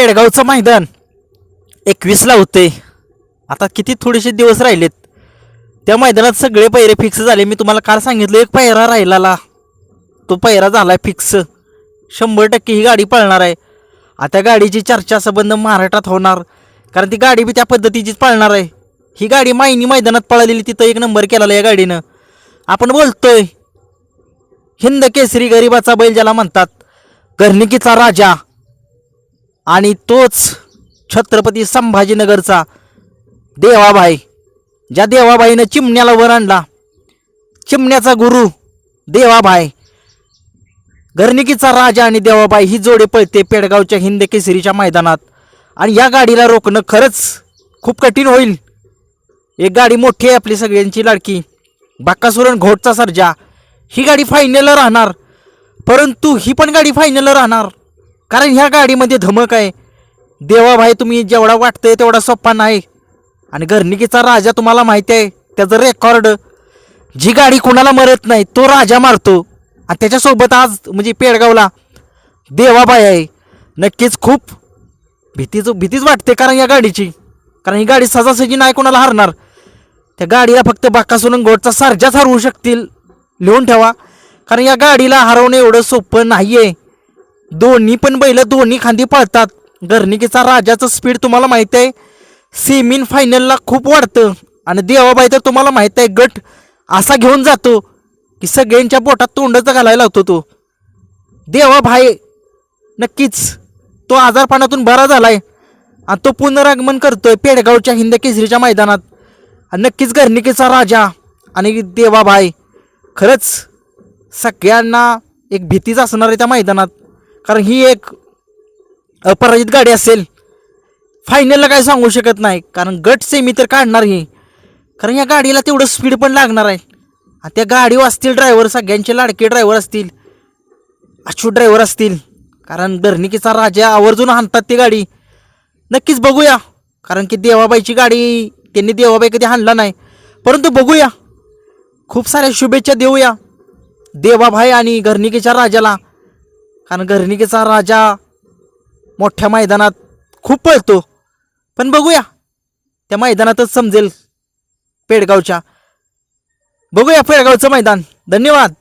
पेडगावचं मैदान एकवीसला होते आता किती थोडेसे दिवस राहिलेत. त्या मैदानात सगळे पैरे फिक्स झाले. मी तुम्हाला काल सांगितलं एक पैरा राहिलाला. तो पैरा झाला फिक्स शंभर टक्के ही गाडी पळणार आहे. आता गाडीची चर्चा संबंध महाराष्ट्रात होणार. कारण ती गाडी बी त्या पद्धतीचीच पळणार आहे. ही गाडी मायनी मैदानात पळालेली तिथं एक नंबर केलेला या गाडीनं. आपण बोलतोय हिंद केसरी गरिबाचा बैल ज्याला म्हणतात गर्निकीचा राजा. आणि तोच छत्रपती संभाजीनगरचा देवाबाई ज्या देवाबाईनं चिमण्याला वर आणला. चिमण्याचा गुरु देवाबाई. घरनिकीचा राजा आणि देवाबाई ही जोडे पळते पेडगावच्या हिंद केसरीच्या मैदानात. आणि या गाडीला रोखणं खरंच खूप कठीण होईल. एक गाडी मोठी आहे आपली सगळ्यांची लाडकी. बाक्कासुरण घोटचा सर्जा. ही गाडी फायनलला राहणार. परंतु ही पण गाडी फायनलला राहणार. कारण ह्या गाडीमध्ये धमक आहे. देवाभाई तुम्ही जेवढा वाटतंय तेवढा सोप्पा नाही. आणि घरनिकीचा राजा तुम्हाला माहिती आहे त्याचं रेकॉर्ड जी गाडी कोणाला मरत नाही तो राजा मारतो. आणि त्याच्यासोबत आज म्हणजे पेडगावला देवाबाई आहे. नक्कीच खूप भीतीच भीतीच वाटते कारण या गाडीची. कारण ही गाडी सजासजी नाही कोणाला हरणार. त्या गाडीला फक्त बाकासून गोडचा सारजाच हरवू शकतील लिहून ठेवा. कारण या गाडीला हरवणं एवढं सोपं नाही आहे दोन्ही पण बैल दोन्ही खांदी पळतात. गर्निकीचा राजाचं स्पीड तुम्हाला माहीत आहे. सेमीन फायनलला खूप वाढतं. आणि देवाबाई तर तुम्हाला माहीत आहे गट असा घेऊन जातो की सगळ्यांच्या पोटात तोंडच घालायला लावतो तो. देवाभाई नक्कीच तो आजारपणातून बरा झालाय. आणि तो पुनरागमन करतोय पेडगावच्या हिंद केसरीच्या मैदानात. आणि नक्कीच गर्निकेचा राजा आणि देवाभाई. खरंच सगळ्यांना एक भीतीच असणार आहे त्या मैदानात. कारण ही एक अपराजित गाडी असेल. फायनलला काय सांगू शकत नाही. कारण गट सेमी तर काढणार ही. कारण या गाडीला तेवढं स्पीड पण लागणार आहे. आणि त्या गाडीवर असतील ड्रायव्हर सगळ्यांचे लाडके ड्रायव्हर असतील. अछूट ड्रायव्हर असतील. कारण धरणिकीचा राजा आवर्जून हाणतात ती गाडी. नक्कीच बघूया. कारण की देवाबाईची गाडी त्यांनी देवाबाई कधी हाणला नाही. परंतु बघूया. खूप साऱ्या शुभेच्छा देऊया. देवाभाई आणि घरणिकेच्या राजाला. कारण घरणिकेचा राजा मोठ्या मैदानात खूप पळतो. पण बघूया. त्या मैदानातच समजेल पेडगावच्या. बघूया पेडगावचं मैदान. धन्यवाद.